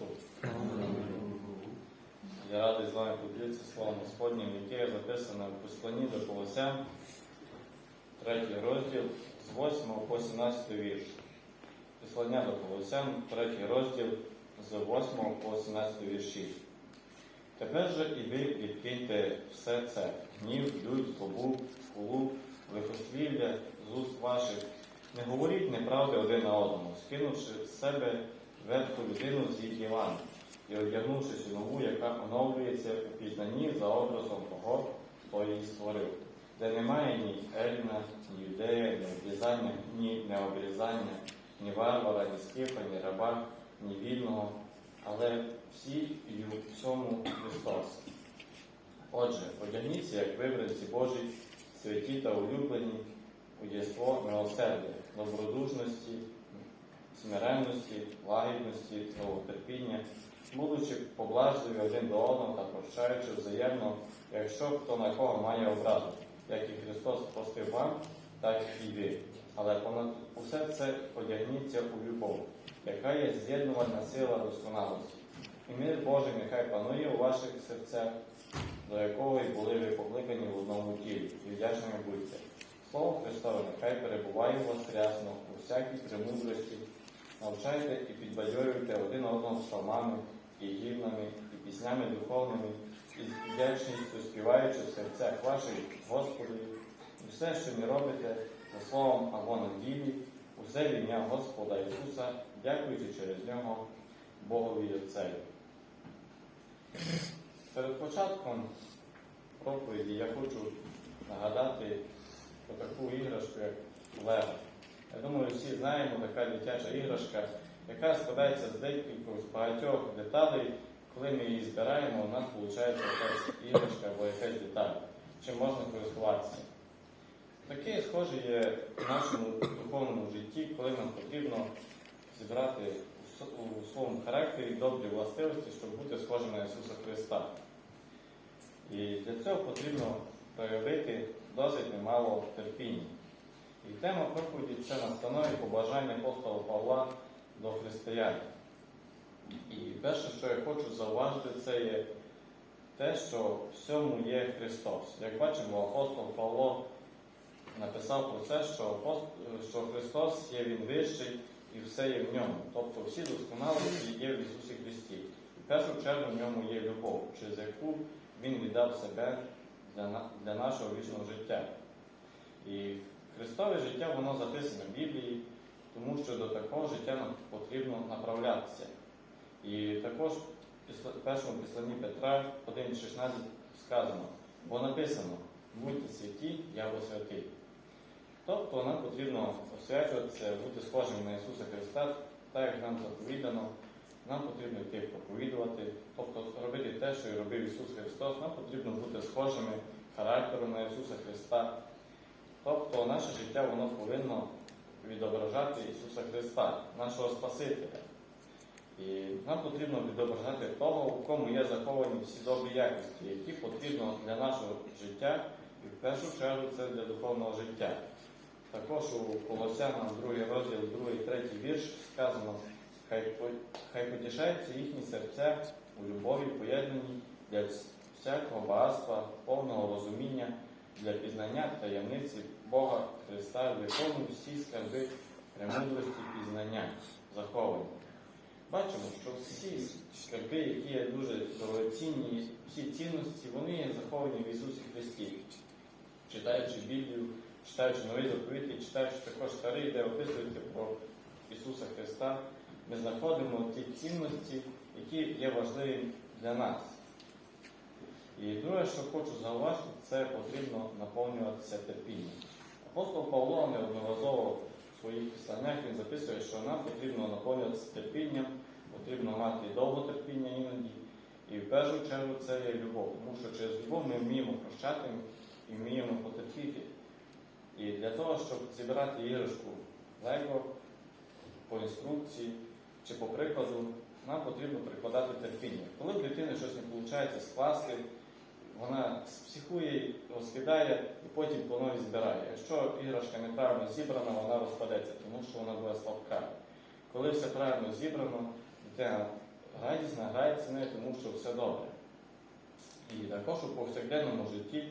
Христу. Я радий з вами поділитися Словом Господнім, яке є записане в посланні до Колосян, третій розділ з 8 по 17 вірш. Послання до Колосян, третій розділ з 8 по 17 вірші. Тепер же і ви відкиньте все це, гнів, лють, злобу, хулу, лихослів'я з уст ваших. Не говоріть неправди один на одному, скинувши з себе верху людину з її ділами і одягнувшись у нову, яка оновлюється у пізнанні за образом того, хто її створив, де немає ні Еліна, ні юдея, ні обрізання, ні необрізання, ні варвара, ні скифа, ні раба, ні вільного, але всі і у всьому Христос. Отже, одягніться, як вибранці Божі, святі та улюблені, у єство милосердя, добродушності, смиренності, лагідності, довготерпіння, будучи поблажливі один до одного та прощаючи взаємно, якщо хто на кого має образу, як і Христос простив вам, так і ви. Але понад усе це одягніться у любов, яка є з'єднувальна сила досконалості. І мир Божий нехай панує у ваших серцях, до якого і були ви покликані в одному тілі, і вдячними будьте. Слово Христове нехай перебуває у вас рясно у всякій премудрості, навчайте і підбадьорюйте один одного псалмами і гімнами, і піснями духовними, і з вдячністю співаючи в серцях ваших Господу, і все, що не робите за словом або на ділі, усе в ім'я Господа Ісуса, дякуючи через нього Богові Отцеві. Перед початком проповіді я хочу нагадати про таку іграшку, як Лего. Я думаю, всі знаємо така дитяча іграшка, яка складається з декількох з багатьох деталей. Коли ми її збираємо, у нас виходить якась іграшка або якась деталь, чим можна користуватися. Таке схоже є в нашому духовному житті, коли нам потрібно зібрати у своєму характері добрі властивості, щоб бути схожим на Ісуса Христа. І для цього потрібно проявити досить немало терпіння. І тема проповіді це настанові побажання апостола Павла до християн. І перше, що я хочу зауважити, це є те, що всьому є Христос. Як бачимо, апостол Павло написав про це, що, що Христос є Він вищий і все є в ньому. Тобто всі досконалості є в Ісусі Христі. І в першу чергу в ньому є любов, через яку Він віддав себе для, для нашого вічного життя. І Христове життя воно записане в Біблії, тому що до такого життя нам потрібно направлятися. І також в першому післанні Петра 1,16 сказано, бо написано, будьте святі, я святий. Тобто нам потрібно освячуватися, бути схожими на Ісуса Христа, так як нам заповідано, нам потрібно йти проповідувати, тобто робити те, що і робив Ісус Христос, нам потрібно бути схожими характером на Ісуса Христа. Тобто наше життя воно повинно відображати Ісуса Христа, нашого Спасителя. І нам потрібно відображати того, у кому є заховані всі добрі якості, які потрібно для нашого життя, і в першу чергу це для духовного життя. Також у Колосянам 2 розділ, 2 3 вірш сказано, хай, хай потішаються їхні серця у любові поєднані для всякого багатства, повного розуміння, для пізнання таємниці Бога Христа, в якому всі скарби премудрості пізнання заховані. Бачимо, що всі скарби, які є дуже дорогоцінні, всі цінності, вони є заховані в Ісусі Христі. Читаючи Біблію, читаючи новий заповіт і читаючи також старий, де описується про Ісуса Христа, ми знаходимо ті цінності, які є важливі для нас. І друге, що хочу зауважити, це потрібно наповнюватися терпінням. Апостол Павло неодноразово в своїх писаннях він записує, що нам потрібно наповнюватися терпінням, потрібно мати довготерпіння іноді. І в першу чергу це є любов, тому що через любов ми вміємо прощати і вміємо потерпіти. І для того, щоб зібрати іграшку Лего по інструкції чи по прикладу, нам потрібно прикладати терпіння. Коли в дитини щось не виходить скласти, вона психує, розкидає і потім по новій збирає. Якщо іграшка неправильно зібрана, вона розпадеться, тому що вона буде слабка. Коли все правильно зібрано, дитина радісна, грається нею, тому що все добре. І також у повсякденному житті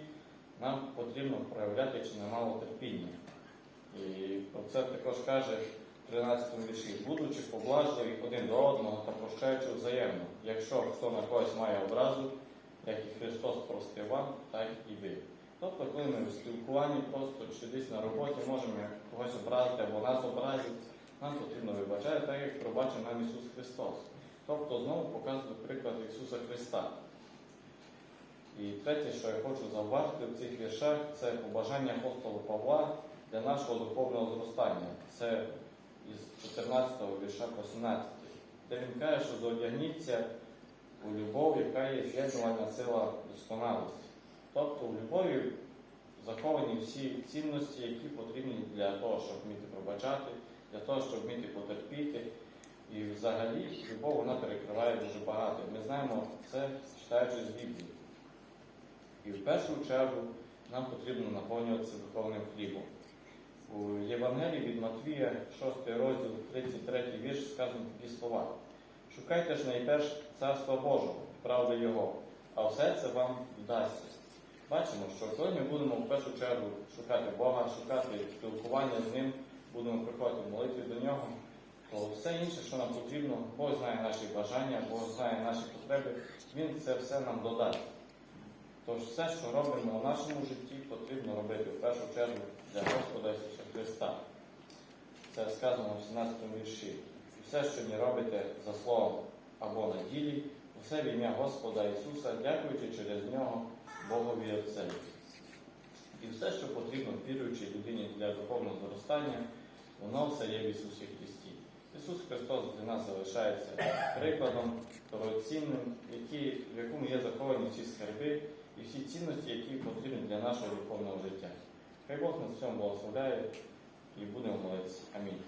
нам потрібно проявляти чи немало терпіння. І про це також каже в 13 вірші, будучи поблажливі один до одного та прощаючи взаємно, якщо хто на когось має образу, як і Христос простив вам, так і ви. Тобто, коли ми в спілкуванні просто чи десь на роботі можемо когось образити або нас образити, нам потрібно вибачати, так як пробачив нам Ісус Христос. Тобто знову показує приклад Ісуса Христа. І третє, що я хочу зауважити в цих віршах, це побажання апостола Павла для нашого духовного зростання. Це із 14 вірша по 17, де він каже, що зодягніться у любов, яка є з'єднувальна сила досконалості. Тобто у любові заховані всі цінності, які потрібні для того, щоб вміти пробачати, для того, щоб вміти потерпіти. І взагалі любов вона перекриває дуже багато. Ми знаємо це, читаючи з Біблії. І в першу чергу нам потрібно наповнюватися духовним хлібом. У Євангелії від Матвія, 6 розділ, 33 вірш, сказано такі слова. Шукайте ж найперш царства Божого, правди Його, а все це вам вдасться. Бачимо, що ми будемо в першу чергу шукати Бога, шукати спілкування з Ним, будемо приходити в молитві до нього, то все інше, що нам потрібно, Бог знає наші бажання, Бог знає наші потреби, Він це все нам додасть. Тож все, що робимо в нашому житті, потрібно робити в першу чергу для Господа Ісуса Христа. Це сказано в 17 вірші. Все, що не робите за словом або на ділі, усе в ім'я Господа Ісуса, дякуючи через нього Богові Отцеві. І все, що потрібно віруючій людині для духовного зростання, воно все є в Ісусі Христі. Ісус Христос для нас залишається прикладом дорогоцінним, в якому є заховані всі скарби і всі цінності, які потрібні для нашого духовного життя. Хай Бог нас в цьому благословляє і будемо молитися. Амінь.